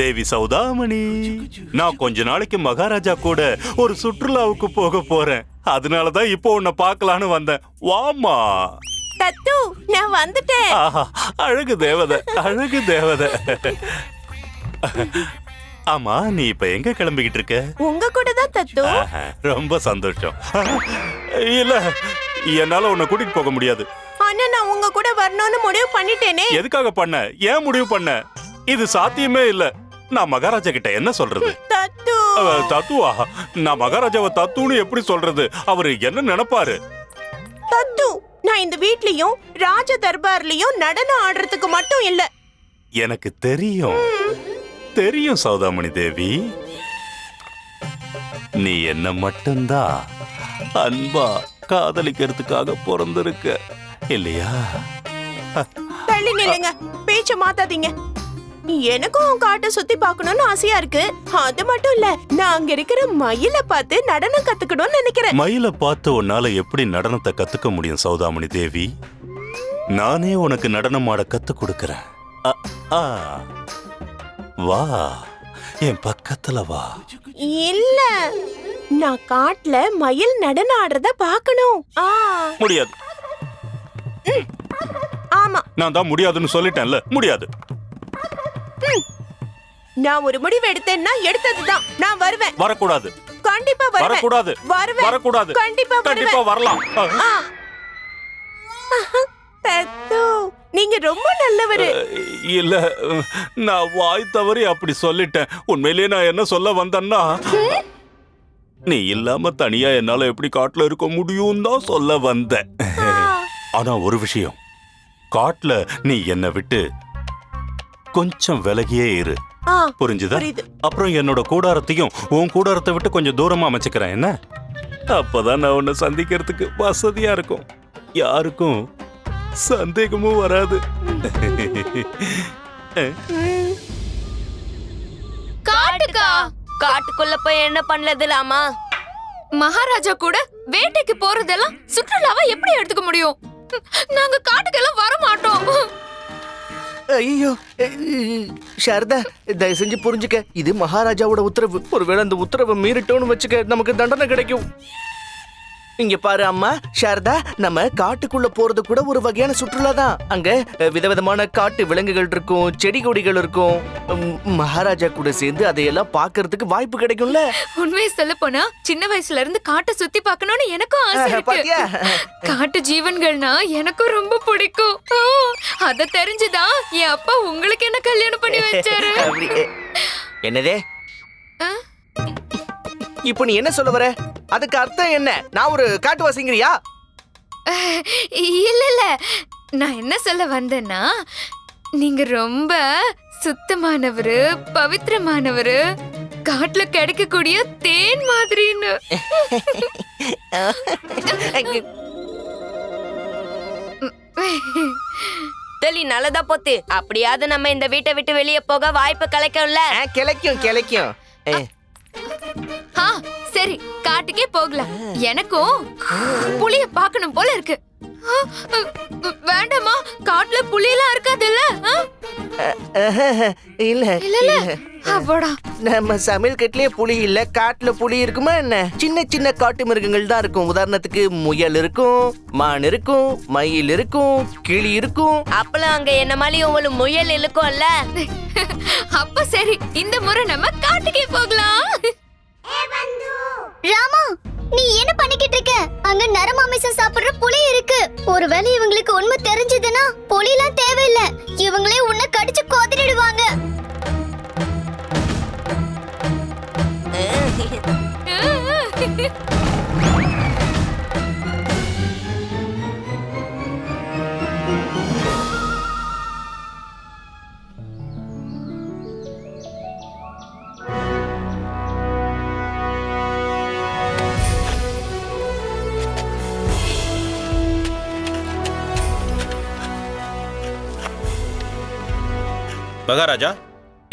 தேவி சௌதாமணி. நான் கொஞ்ச நாளைக்கு மகாராஜா கூட ஒரு சுற்றுலாவுக்கு போக போறேன். அதனாலதான் இப்போ உன்னை பார்க்கலான்னு வந்தேன். வாமா தத்து நான் வந்துட்டேன். அழகு தேவதை அழகு தேவதை. ஆமா நீ இப்ப எங்க கிளம்பிக்கிட்டு இருக்க? உங்க கூட தான் தத்து ரொம்ப சந்தோஷம். இல்ல என்னால உன்னை கூட்டிட்டு போக முடியாது. ஆனா நான் உங்க கூட வரணும்னு முடிவு பண்ணிட்டேனே. எதுக்காக பண்ண? ஏன் முடிவு பண்ண? இது சாத்தியமே இல்ல. நான் மகாராஜா கிட்ட என்ன சொல்றது? தத்துவா? நான் மகாராஜாவை தத்துன்னு எப்படி சொல்றது? அவரு என்ன நினைப்பாரு? தத்து நான் இந்த வீட்லயும் ராஜ தர்பார்லயும் நடனம் ஆடுறதுக்கு மட்டும் இல்ல. எனக்கு தெரியும். தெரியும் சௌதாமணி தேவி. நீ என்ன மட்டும்தான் அன்பா காதலிக்கிறதுக்காக பிறந்திருக்க இல்லையா? தள்ளி நில்லுங்க. பேச்ச மாத்தாதீங்க. எனக்கும் காட்டை சுத்தி பார்க்கணும்னு ஆசையா இருக்கு. அது மட்டும் இல்ல நான் அங்க இருக்கிற மயில பார்த்து நடனம் கத்துக்கணும்னு நினைக்கிறேன். மயில பார்த்து உன்னால எப்படி நடனத்தை கத்துக்க முடியும் சௌதாமணி தேவி? நானே உனக்கு நடனம் ஆட கத்து கொடுக்கறேன். வா என் பக்கத்துல வா. இல்ல நான் காட்டுல மயில் நடனம் ஆடுறத பார்க்கணும். ஆ. முடியாது. ஆமா. நான் தான் முடியாதுன்னு சொல்லிட்டேன்ல முடியாது. நான் ஒரு முடிவு எடுத்தேன்னா எடுத்ததுதான். நான் வருவேன். வரக்கூடாது. கண்டிப்பா வருவேன். வரக்கூடாது. வருவேன். வரக்கூடாது. கண்டிப்பா கண்டிப்பா வரலாம். தத்து நீங்க ரொம்ப நல்லவரு. இல்ல நான் வாய் தவறி அப்படி சொல்லிட்டேன். உண்மையிலேயே நான் என்ன சொல்ல வந்தேன்னா நீ இல்லாம தனியா என்னால எப்படி காட்டுல இருக்க முடியும் தான் சொல்ல வந்தேன். ஆனா ஒரு விஷயம். காட்டுல நீ என்னை விட்டு கொஞ்சம் விலகியே இரு. ஆ புரிஞ்சுதா? புரியுது. அப்புறம் என்னோட கூடாரத்தையும் உன் கூடாரத்தை விட்டு கொஞ்சம் தூரமா அமைச்சுக்கிறேன் என்ன? அப்பதான் நான் உன்னை சந்திக்கிறதுக்கு வசதியா இருக்கும். யாருக்கும் சந்தேகமும் வராது. காட்டுக்கா. காட்டுக்குள்ள போய் என்ன பண்ணலதுலாமா மகாராஜா கூட வேட்டைக்கு போறதெல்லாம் சுற்றுலாவா எப்படி எடுத்துக்க முடியும்? நாங்க காட்டுக்கெல்லாம் வர மாட்டோம் ஐயோ. சாரதா தயவு செஞ்சு புரிஞ்சுக்க. இது மகாராஜாவோட உத்தரவு. ஒருவேளை அந்த உத்தரவை மீறிட்டோன்னு வச்சுக்க நமக்கு தண்டனை கிடைக்கும். இங்க பாரு அம்மா சாரதா நம்ம காட்டுக்குள்ள போறது கூட ஒரு வகையான சுற்றுலா தான். அங்க விதவிதமான காட்டு விலங்குகள் இருக்கும் செடி கொடிகள் இருக்கும். மகாராஜா கூட சேர்ந்து அதையெல்லாம் பார்க்கிறதுக்கு வாய்ப்பு கிடைக்கும்ல? உண்மையை சொல்ல போனா சின்ன வயசுல இருந்து காட்டை சுத்தி பார்க்கணும்னு எனக்கும் ஆசை இருக்கு. காட்டு ஜீவன்கள்னா எனக்கும் ரொம்ப பிடிக்கும். அத தெரிஞ்சுதான் என் அப்பா உங்களுக்கு என்ன கல்யாணம் பண்ணி வச்சாரு? என்னதே? இப்போ நீ என்ன சொல்ல வர? அதுக்கு அர்த்தம் என்ன? நான் ஒரு காட்டுவாசிங்கிறியா? இல்ல இல்ல. நான் என்ன சொல்ல வந்தேன்னா நீங்க ரொம்ப சுத்தமானவரு பவித்திரமானவரு காட்டுல கிடைக்கக்கூடிய தேன் மாதிரின்னு. தெளி நல்லதா போத்து. அப்படியாவது நம்ம இந்த வீட்டை விட்டு வெளியே போக வாய்ப்பு கிடைக்கும்ல கிளைக்கும் கிளைக்கும். ஆ சரி காட்டுக்கே போகலாம். எனக்கும் புலிய பார்க்கணும் போல இருக்கு. வேண்டாமா? காட்டுல புலியெல்லாம் இருக்காதுல்ல? ஆ? அஹ், இல்ல இல்லல்ல இல்ல. அவ்வளோ நம்ம சமையல் கட்டிலே புலி இல்ல காட்டுல புலி இருக்குமா என்ன? சின்ன சின்ன காட்டு மிருகங்கள் தான் இருக்கும். உதாரணத்துக்கு முயல் இருக்கும் மான் இருக்கும் மயில் இருக்கும் கிளி இருக்கும். அப்பலாம் அங்க என்ன மாதிரி உங்களுக்கு முயல் இழுக்கும்ல? அப்ப சரி இந்த முறை நம்ம காட்டுக்கே போகலாம். ராமா நீ என்ன பண்ணிக்கிட்டு இருக்க? அங்க நரமாமிசம் சாப்பிடுற புலி இருக்கு. ஒருவேளை இவங்களுக்கு உண்மை தெரிஞ்சதுன்னா புலிலாம் தேவையில்ல. இவங்களே உன்னை கடிச்சு கொதிடுவாங்க மகாராஜா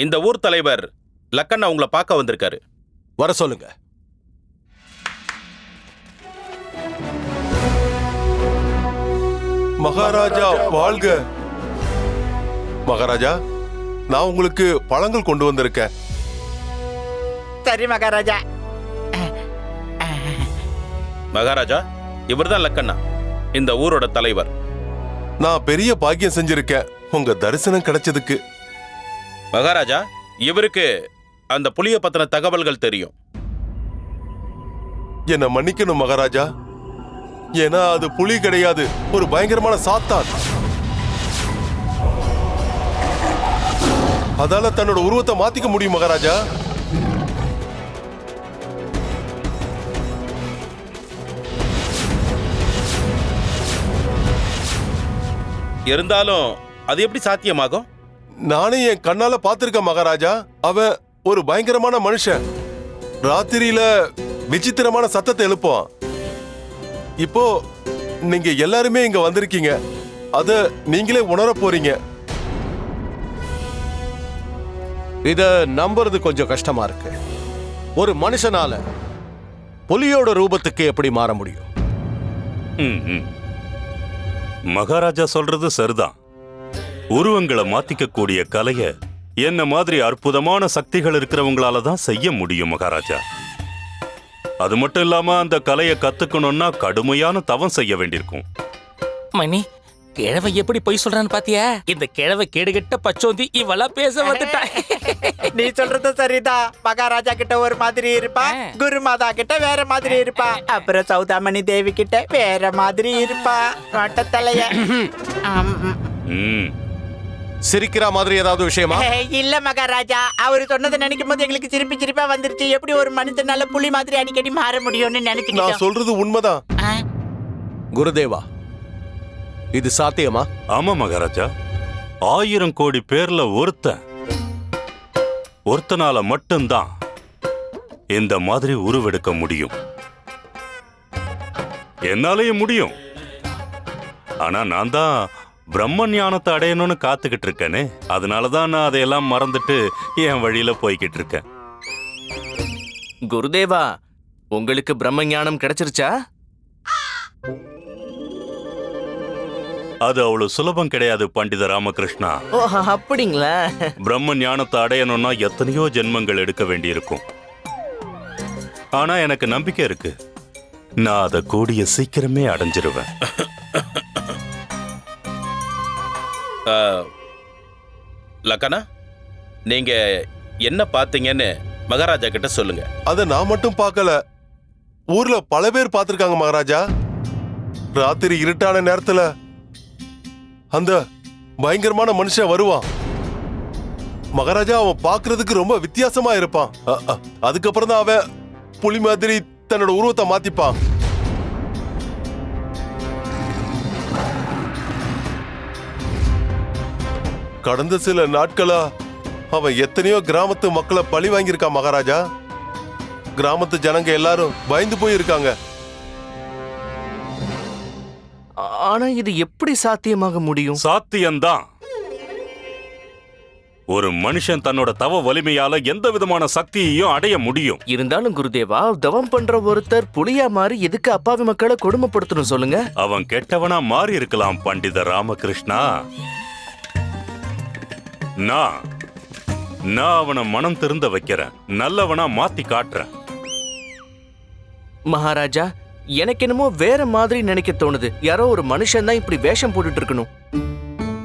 இந்த ஊர் தலைவர் லக்கண்ணா உங்களை பார்க்க வந்திருக்காரு. வர சொல்லுங்க. மகாராஜா வாழ்க. மகாராஜா நான் உங்களுக்கு பழங்கள் கொண்டு வந்திருக்கேன். சரி மகாராஜா. மகாராஜா இவர்தான் லக்கண்ணா இந்த ஊரோட தலைவர். நான் பெரிய பாக்கியம் செஞ்சிருக்கேன். உங்க தரிசனம் கிடைச்சதுக்கு மகாராஜா இவருக்கு அந்த புலிய பத்தின தகவல்கள் தெரியும். என்ன மன்னிக்கணும் மகாராஜா. ஏன்னா அது புலி கிடையாது. ஒரு பயங்கரமான சாத்தான். அதால தன்னோட உருவத்தை மாத்திக்க முடியும் மகாராஜா. இருந்தாலும் அது எப்படி சாத்தியமாகும்? நானே என் கண்ணால பார்த்திருக்கேன் மகாராஜா. அவன் ஒரு பயங்கரமான மனுஷன். ராத்திரியில விசித்திரமான சத்தத்தை எழுப்புவான். இப்போ நீங்க எல்லாருமே இங்க வந்திருக்கீங்க. அத நீங்களே உணர போறீங்க. இத நம்புறது கொஞ்சம் கஷ்டமா இருக்கு. ஒரு மனுஷனால புலியோட ரூபத்துக்கு எப்படி மாற முடியும்? ம், ம். மகாராஜா சொல்றது சரிதான். உருவங்களை மாத்திக்க கூடிய கலைய என்ன மாதிரி அற்புதமான சக்திகள் இருக்கிறவங்களால தான் செய்ய முடியும் மகாராஜா. அது மட்டும் இல்லாம அந்த கலையை கத்துக்கணும்னா கடுமையான தவம் செய்ய வேண்டியிருக்கும். மணி கிழவை எப்படி பொய் சொல்றான்னு பாத்தியா? இந்த கிழவை கேடுகெட்ட பச்சோந்தி இவளா பேச வந்துட்டா. நீ சொல்றது சரிதான். மகாராஜா கிட்ட ஒரு மாதிரி இருப்பா. குரு மாதா கிட்ட வேற மாதிரி இருப்பா. அப்புறம் சௌதாமணி தேவி கிட்ட வேற மாதிரி இருப்பா. தலைய ம். சிரிக்கிற மாதிரி ஏதாவது விஷயமா? இல்ல மகாராஜா. அவரு சொன்னதை நினைக்கும் போது எங்களுக்கு சிரிப்பி சிரிப்பா வந்துருச்சு. எப்படி ஒரு மனுஷனால புலி மாதிரி அடிக்கடி மாற முடியும்னு நான் நினைச்சுக்கிட்டோம் சொல்றது உண்மைதான். குருதேவா இது சாத்தியமா? ஆமா மகாராஜா. ஆயிரம் கோடி பேர்ல ஒருத்தன் ஒருத்தனால மட்டும்தான் இந்த மாதிரி உருவெடுக்க முடியும். என்னாலேயும் முடியும். ஆனா நான் தான் பிரம்ம ஞானத்தை அடையணும்னு காத்துக்கிட்டு இருக்கேனே. அதனால தான் நான் அதையெல்லாம் மறந்துட்டு என் வழியில போய்கிட்டு இருக்கேன். குருதேவா உங்களுக்கு பிரம்ம ஞானம் கிடைச்சிருச்சா? அது அவ்வளவு சுலபம் கிடையாது பண்டித ராமகிருஷ்ணா. ஓ அப்படிங்களா? பிரம்ம ஞானத்தை அடையணும்னா எத்தனையோ ஜென்மங்கள் எடுக்க வேண்டியிருக்கும். ஆனா எனக்கு நம்பிக்கை இருக்கு. நான் அதை கூடிய சீக்கிரமே அடைஞ்சிருவேன். லக்கனா நீங்க என்ன பார்த்தீங்கன்னு மகாராஜா கிட்ட சொல்லுங்க. அதை நான் மட்டும் பார்க்கல. ஊர்ல பல பேர் பார்த்திருக்காங்க மகாராஜா. ராத்திரி இருட்டான நேரத்துல அந்த பயங்கரமான மனுஷன் வருவான். மகாராஜா அவன் பார்க்கறதுக்கு ரொம்ப வித்தியாசமா இருப்பான். அதுக்கப்புறம் தான் அவன் புலி மாதிரி தன்னோட உருவத்தை மாத்திப்பான். கடந்த சில நாட்களா அவன் எத்தனையோ கிராமத்து மக்களை பழி வாங்கியிருக்கான் மகாராஜா? கிராமத்து ஜனங்க எல்லாரும் பயந்து போய் இருக்காங்க ஆனா இது எப்படி சாத்தியமாக முடியும்? சாத்தியம்தான். ஒரு மனுஷன் தன்னோட தவ வலிமையால எந்த விதமான சக்தியையும் அடைய முடியும். இருந்தாலும் குருதேவா தவம் பண்ற ஒருத்தர் புலியா மாறி எதுக்கு அப்பாவி மக்களை கொடுமைப்படுத்தணும் சொல்லுங்க? அவன் கெட்டவனா மாறி இருக்கலாம் பண்டித ராமகிருஷ்ணா. நான் நான் அவனை மனம் திருந்த வைக்கிறேன். நல்லவனா மாத்தி காட்டுறேன். மகாராஜா எனக்கு என்னமோ வேற மாதிரி நினைக்க தோணுது. யாரோ ஒரு மனுஷன் தான் இப்படி வேஷம் போட்டுட்டு இருக்கணும்.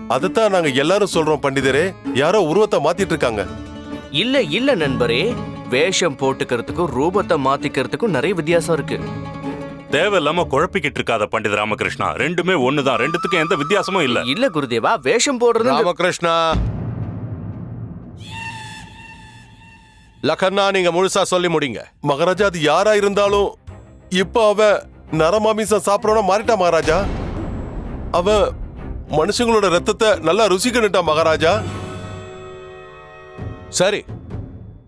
அதைத்தான் நாங்க எல்லாரும் சொல்றோம் பண்டிதரே. யாரோ உருவத்தை மாத்திட்டு இருக்காங்க. இல்ல இல்ல நண்பரே. வேஷம் போட்டுக்கிறதுக்கும் ரூபத்தை மாத்திக்கிறதுக்கும் நிறைய வித்தியாசம் இருக்கு. தேவையில்லாம குழப்பிக்கிட்டு இருக்காத பண்டித ராமகிருஷ்ணா. ரெண்டுமே ஒண்ணுதான். ரெண்டுத்துக்கும் எந்த வித்தியாசமும் இல்ல. இல்ல குருதேவா. வேஷம் போடுறது ராமகிருஷ்ணா. லக்கண்ணா நீங்க முழுசா சொல்லி முடிங்க. மகாராஜா அது யாரா இருந்தாலும் இப்ப அவ நரமாமிசம் சாப்பிடறவன மாறிட்டான் மகாராஜா? அவ மனுஷங்களோட ரத்தத்தை நல்லா ருசிக்கணுட்டா மகாராஜா? சரி.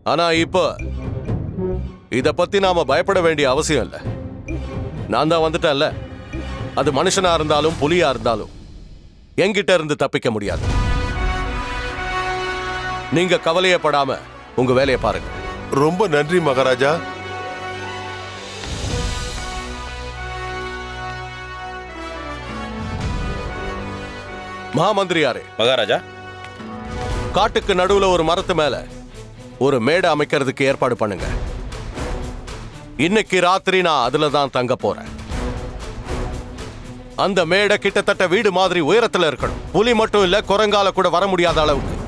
ஆனா இப்போ இத பத்தி நாம பயப்பட வேண்டிய அவசியம் இல்ல. நான் தான் வந்துட்டேன்ல. அது மனுஷனா இருந்தாலும் புலியா இருந்தாலும் என்கிட்ட இருந்து தப்பிக்க முடியாது. நீங்க கவலையப்படாம உங்க வேலையை பாருங்க. ரொம்ப நன்றி மகாராஜா. மகாமந்திரியாரே. மகாராஜா. காட்டுக்கு நடுவுல ஒரு மரத்து மேல ஒரு மேடை அமைக்கிறதுக்கு ஏற்பாடு பண்ணுங்க. இன்னைக்கு ராத்திரி நான் அதுல தான் தங்க போறேன். அந்த மேடை கிட்டத்தட்ட வீடு மாதிரி உயரத்துல இருக்கணும். புலி மட்டும் இல்ல குரங்கால கூட வர முடியாத அளவுக்கு.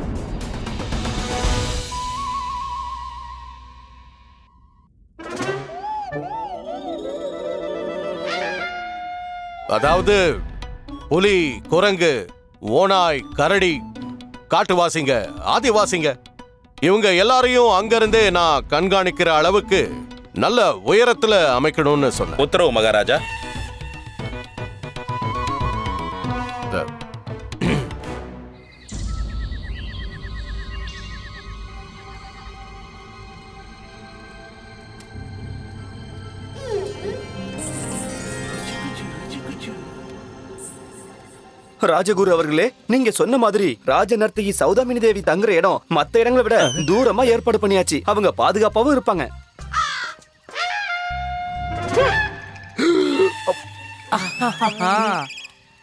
அதாவது புலி குரங்கு ஓனாய் கரடி காட்டுவாசிங்க ஆதிவாசிங்க இவங்க எல்லாரையும் அங்கிருந்தே நான் கண்காணிக்கிற அளவுக்கு நல்ல உயரத்துல அமைக்கணும்னு சொன்ன உத்தரவு மகாராஜா. ராஜகுரு அவர்களே நீங்க சொன்ன மாதிரி ராஜ நர்த்தகி சௌதாமினி தேவி தங்குற இடம் மத்த இடங்களை விட தூரமா ஏற்பாடு பண்ணியாச்சு. அவங்க பாதுகாப்பாவும் இருப்பாங்க.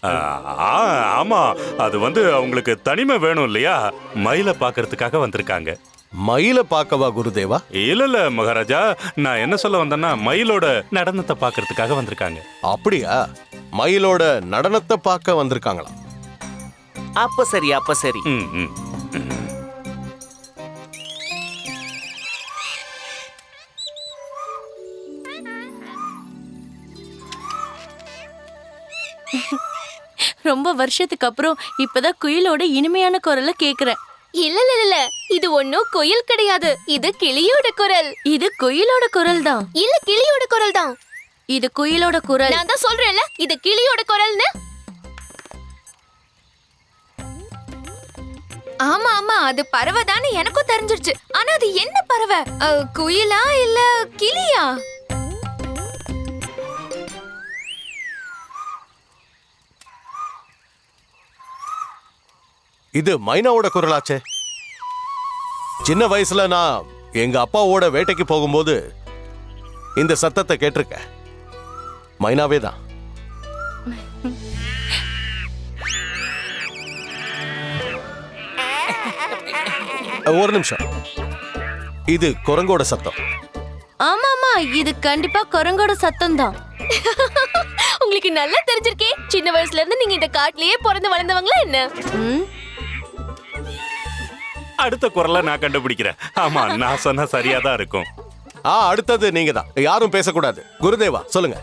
ஆ, ஆமா. அது வந்து அவங்களுக்கு தனிமை வேணும் இல்லையா? மயிலை பார்க்கறதுக்காக வந்திருக்காங்க. மயில பார்க்கவா குருதேவா? இல்ல இல்ல மகாராஜா. நான் என்ன சொல்ல வந்தேன்னா மயிலோட நடனத்தை பார்க்கறதுக்காக வந்திருக்காங்க. அப்படியா? மயிலோட நடனத்தை பார்க்க வந்திருக்காங்களா அப்ப சரி அப்ப சரி. ம், ம். ரொம்ப வருஷத்துக்கு அப்புறம் இப்பதான் குயிலோட இனிமையான குரலை கேக்குறேன். இல்ல இல்ல இல்ல இது ஒண்ணும் குயில் கிடையாது. இது கிளியோட குரல். இது குயிலோட குரல் தான் இல்ல கிளியோட குரல் தான் இது குயிலோட குரல். நான் தான் சொல்றேன்ல இது கிளியோட குரல்னு. ஆமா ஆமா அது பறவை தானே எனக்கும் தெரிஞ்சிருச்சு. ஆனா அது என்ன பறவை? குயிலா இல்ல கிளியா? இது மைனாவோட குரலாச்சே. சின்ன வயசுல நான் எங்க அப்பாவோட வேட்டைக்கு போகும்போது இந்த சத்தத்தை கேட்டிருக்கேன். மைனாவே தான். ஒரு நிமிஷம். இது குரங்கோட சத்தம். ஆமா ஆமா இது கண்டிப்பா குரங்கோட சத்தம் தான் உங்களுக்கு நல்லா தெரிஞ்சிருக்கே. சின்ன வயசுல இருந்து நீங்க இந்த காட்டுலயே பிறந்து வளர்ந்தவங்களா என்ன? அடுத்த குரலை நான் கண்டுபிடிக்கிறேன். ஆமா நான் சொன்னா சரியா தான் இருக்கும். ஆ அடுத்தது நீங்க தான் யாரும் பேசக்கூடாது. குருதேவா சொல்லுங்க.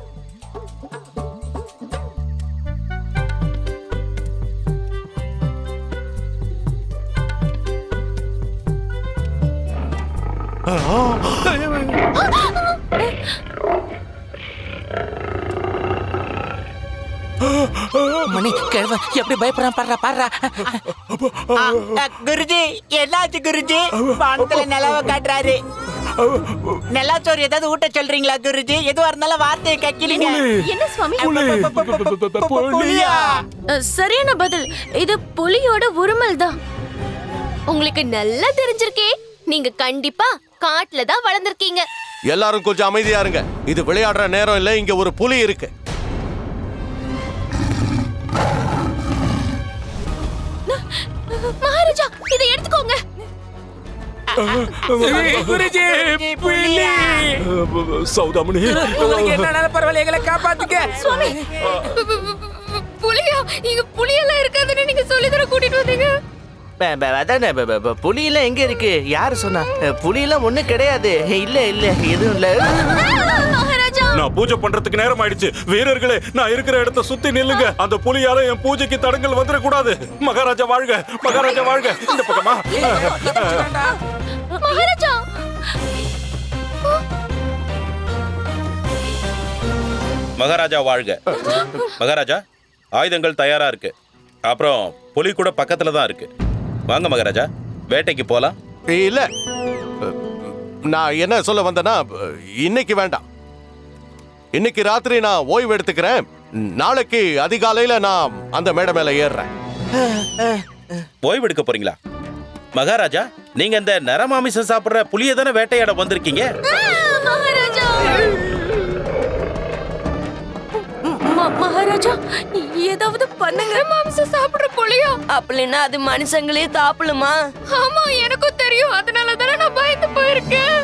மணி. கிழவ எப்படி பயப்படுறான் பாடுறா பாடுறா. குருஜி என்னாச்சு குருஜி? வானத்துல நிலவ காட்டுறாரு. நிலாச்சோறு ஏதாவது ஊட்ட சொல்றீங்களா குருஜி? எதுவா இருந்தாலும் வார்த்தையை கக்கிலீங்க. என்ன சுவாமி? சரியான பதில். இது புலியோட உருமல் தான். உங்களுக்கு நல்லா தெரிஞ்சிருக்கே. நீங்க கண்டிப்பா காட்டுல தான் வளர்ந்திருக்கீங்க. எல்லாரும் கொஞ்சம் அமைதியா இருங்க. இது விளையாடுற நேரம் இல்ல. இங்க ஒரு புலி இருக்கு. குருஜி புலி சௌதாமணி உங்களுக்கு என்ன பரவாயில்ல எங்களை காப்பாத்துக்க சுவாமி புலியா இங்க புலியெல்லாம் இருக்காதுன்னு நீங்க சொல்லி தர கூட்டிட்டு வந்தீங்க? ப- ப- அதானே ப- ப- ப- புலியெல்லாம் எங்க இருக்கு? யாரு சொன்னா? புலியெல்லாம் ஒண்ணும் கிடையாது. இல்ல இல்ல எதுவும் இல்ல. மகாராஜா. நான் பூஜை பண்றதுக்கு நேரம் ஆயிடுச்சு. வீரர்களே நான் இருக்கிற இடத்த சுத்தி நில்லுங்க. அந்த புலியால என் பூஜைக்கு தடங்கல் வந்துடக்கூடாது. மகாராஜா வாழ்க மகாராஜா வாழ்க. இந்த பக்கமா? மகாராஜா! மகாராஜா வாழ்க. மகாராஜா ஆயுதங்கள் தயாரா இருக்கு. அப்புறம் புலி கூட பக்கத்துல தான் இருக்கு. வாங்க மகாராஜா வேட்டைக்கு போலாம். இல்ல. நான் என்ன சொல்ல வந்தேன்னா இன்னைக்கு வேண்டாம். இன்னைக்கு ராத்திரி நான் ஓய்வு எடுத்துக்கிறேன். நாளைக்கு அதிகாலையில நான் அந்த மேடை மேல ஏறுறேன். ஓய்வு எடுக்க போறீங்களா? மகாராஜா நீங்க இந்த நரமாமிசம் சாப்பிடுற புலியை தானே வேட்டையாட வந்திருக்கீங்க? மகாராஜா. ஏதாவது பண்ணுங்க. மாமிசம் சாப்பிடுற புலியா அப்படின்னா அது மனுஷங்களே சாப்பிடுமா? ஆமா எனக்கும் தெரியும். அதனால தானே நான் பயந்து போயிருக்கேன்.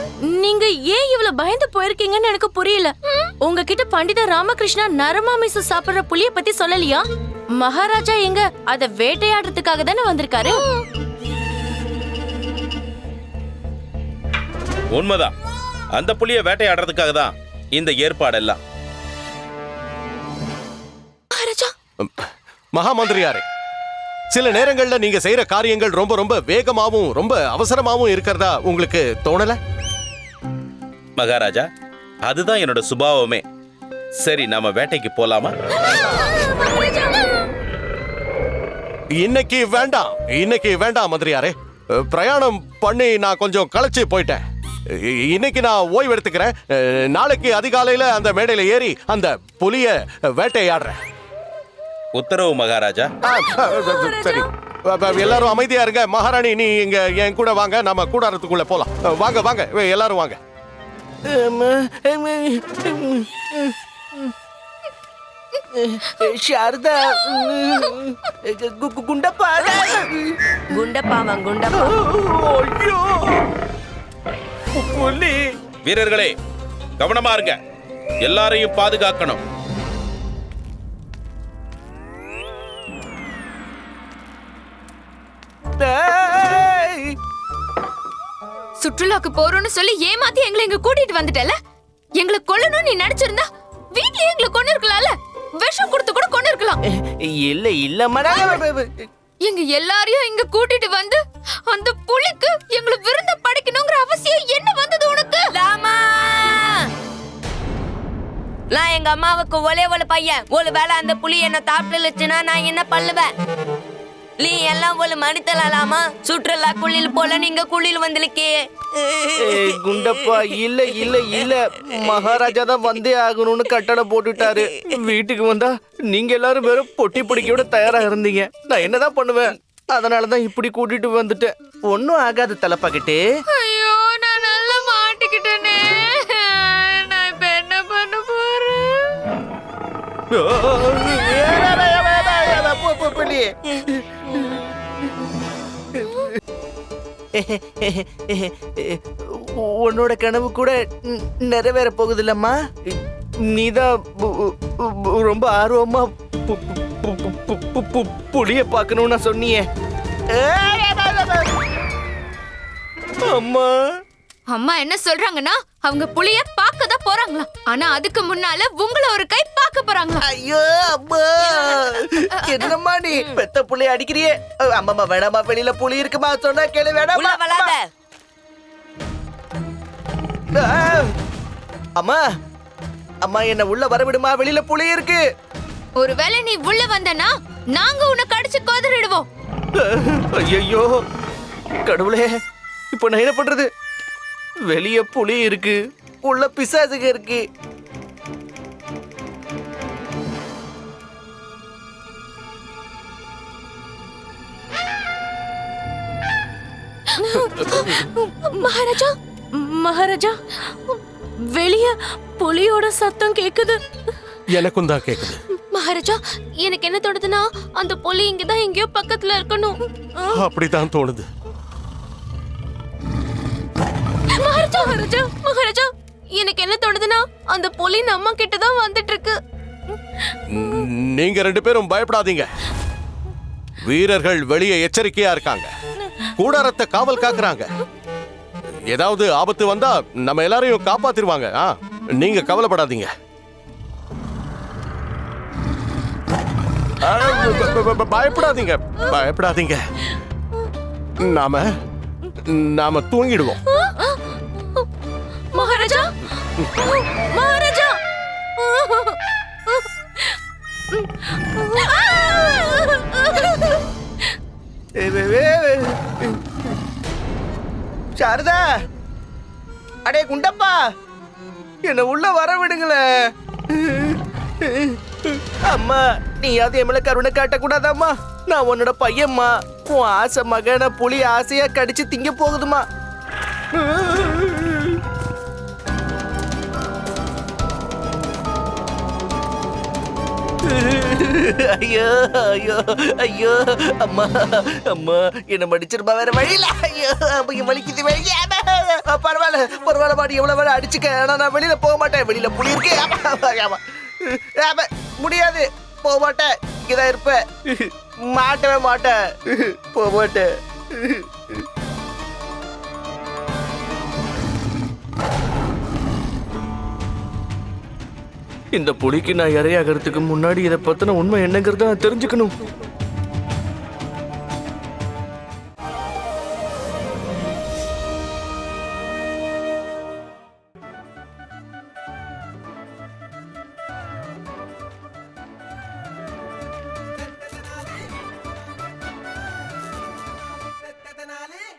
நீங்க ஏன் இவ்வளவு பயந்து போயிருக்கீங்கன்னு எனக்கு புரியல. உங்ககிட்ட பண்டித ராமகிருஷ்ணா நரமாமிசம் சாப்பிடுற புலிய பத்தி சொல்லலையா? மகாராஜா எங்க அத வேட்டையாடுறதுக்காக தானே வந்திருக்காரு? உண்மைதான். அந்த புலியை வேட்டையாடுறதுக்காக தான் இந்த ஏற்பாடெல்லாம். மகா மந்திரியாரே சில நேரங்கள்ல நீங்க செய்யற காரியங்கள் ரொம்ப ரொம்ப வேகமாவும் ரொம்ப அவசரமாவும் இருக்கிறதா உங்களுக்கு தோணல? மகாராஜா அதுதான் என்னோட சுபாவமே. சரி நாம வேட்டைக்கு போலாமா? இன்னைக்கு வேண்டாம் இன்னைக்கு வேண்டாம் மந்திரியாரே. பிரயாணம் பண்ணி நான் கொஞ்சம் களைச்சு போயிட்டேன். இன்னைக்கு நான் ஓய்வு எடுத்துக்கிறேன் நாளைக்கு அதிகாலையில அந்த மேடையில ஏறி அந்த புலிய வேட்டையாடுறேன். உத்தரவு மகாராஜா. சரி எல்லாரும் அமைதியா இருங்க. மகாராணி நீ இங்க என் கூட வாங்க. நம்ம கூடாரத்துக்குள்ள போலாம். வாங்க வாங்க. எல்லாரும் வாங்க. சாரதா குண்டப்பா குண்டப்பாவன் குண்டப்பா. ஐயோ. புலி. வீரர்களே கவனமா இருங்க. எல்லாரையும் பாதுகாக்கணும். சுற்றுலாக்கு போறோம்னு சொல்லி ஏமாத்தி எங்களை இங்க கூட்டிட்டு வந்துட்டல? எங்களை கொல்லணும்னு நீ நினைச்சிருந்தா வீட்லயே எங்களை கொண்டு இருக்கலாம்ல விஷம் கொடுத்து கூட கொண்டு இருக்கலாம் இல்ல இல்ல மேடம் எங்க எல்லாரையும் இங்க கூட்டிட்டு வந்து அந்த புலிக்கு எங்களை விருந்த படைக்கணுங்கிற அவசியம் என்ன வந்தது உனக்கு? லாமா! நான் எங்க அம்மாவுக்கு ஒலே ஒரு பையன். ஒரு வேளை அந்த புலி என்ன சாப்பிட்டுச்சுன்னா நான் என்ன பண்ணுவேன்? நீ எல்லாம் ஒரு மனிதலாமா சுற்றுலா குளில் போல நீங்க குளில் வந்திருக்கே குண்டப்பா இல்ல இல்ல இல்ல மகாராஜா தான் வந்தே ஆகணும்னு கட்டளை போட்டுட்டாரு வீட்டுக்கு வந்தா நீங்க எல்லாரும் வெறும் பொட்டி பிடிக்க தயாரா இருந்தீங்க நான் என்னதான் பண்ணுவேன் அதனாலதான் இப்படி கூட்டிட்டு வந்துட்டேன் ஒன்னும் ஆகாது தலைப்பாக்கிட்டு ஐயோ நான் நல்லா மாட்டிக்கிட்டேனே நான் இப்ப என்ன பண்ண போறேன் உன்னோட கனவு கூட நிறைவேற போகுதில்லம்மா. நீதான் ரொம்ப ஆர்வமா பு- பு- பு- பு- பு- பார்க்கணும்னு நான் சொன்னியே. அம்மா. அம்மா என்ன சொல்றாங்கன்னா அவங்க புளிய போறாங்களாம் ஆனா அதுக்கு முன்னால உங்களை ஒரு கை பார்க்க போறாங்களா? ஐயோ அம்மா. என்னம்மா நீ? பெத்த புள்ளைய அடிக்கிறியே. அம்மா வேணாமா வெளியில புலி இருக்குமா? சொன்னா கேளு வேணாமா வளாத! அம்மா. அம்மா என்ன உள்ள வரவிடுமா? வெளியில புலி இருக்கு. ஒருவேளை நீ உள்ள வந்தனா நாங்க உன்னை கடிச்சு கோதறிடுவோம். ஐயோ கடவுளே இப்போ நான் என்ன பண்றது? வெளிய புலி இருக்கு. உள்ள பிசாசுக இருக்கு. மகாராஜா மகாராஜா வெளிய புலியோட சத்தம் கேக்குது. எனக்கும் தான் கேக்குது. மகாராஜா எனக்கு என்ன தோணுதுன்னா அந்த புலி இங்கதான் எங்கேயோ பக்கத்துல இருக்கணும். அப்படித்தான் தோணுது. மகாராஜா மகாராஜா! எனக்கு என்ன தோணுதுன்னா அந்த புலி நம்ம கிட்ட தான் வந்துட்டு இருக்கு நீங்க ரெண்டு பேரும் பயப்படாதீங்க. வீரர்கள் வெளியே எச்சரிக்கையா இருக்காங்க. கூடாரத்தை காவல் காக்குறாங்க. ஏதாவது ஆபத்து வந்தா நம்ம எல்லாரையும் காப்பாத்திருவாங்க ஆ நீங்க கவலைப்படாதீங்க. பயப்படாதீங்க. பயப்படாதீங்க. நாம நாம தூங்கிடுவோம். மகாராஜா! சாரதா! அடே குண்டப்பா! என்ன உள்ள வர விடுங்கள. அம்மா நீ அது மேல கருணை காட்டக்கூடாதாம்மா? நான் உன்னோட பையன்மா. உன் ஆசை மகனை புலி ஆசையா கடிச்சு திங்க போகுதுமா ஐயோ ஐயோ ஐயோ அம்மா அம்மா என்ன மடிச்சிருப்பா வேற வழியில ஐயோ அப்ப வலிக்குது வெளியே பரவாயில்ல பரவாயில்ல பாடி எவ்வளவு வேலை அடிச்சுக்க. ஆனா நான் வெளியில போக மாட்டேன். வெளியில புளி இருக்கேன் ஆமா, முடியாது. போக மாட்டேன். இங்கதான் இருப்பேன். மாட்டவே மாட்டேன். போக மாட்டேன். இந்த புலிக்கு நான் இரையாகிறதுக்கு முன்னாடி இதை பத்தின உண்மை என்னங்கிறத நான் தெரிஞ்சுக்கணும்.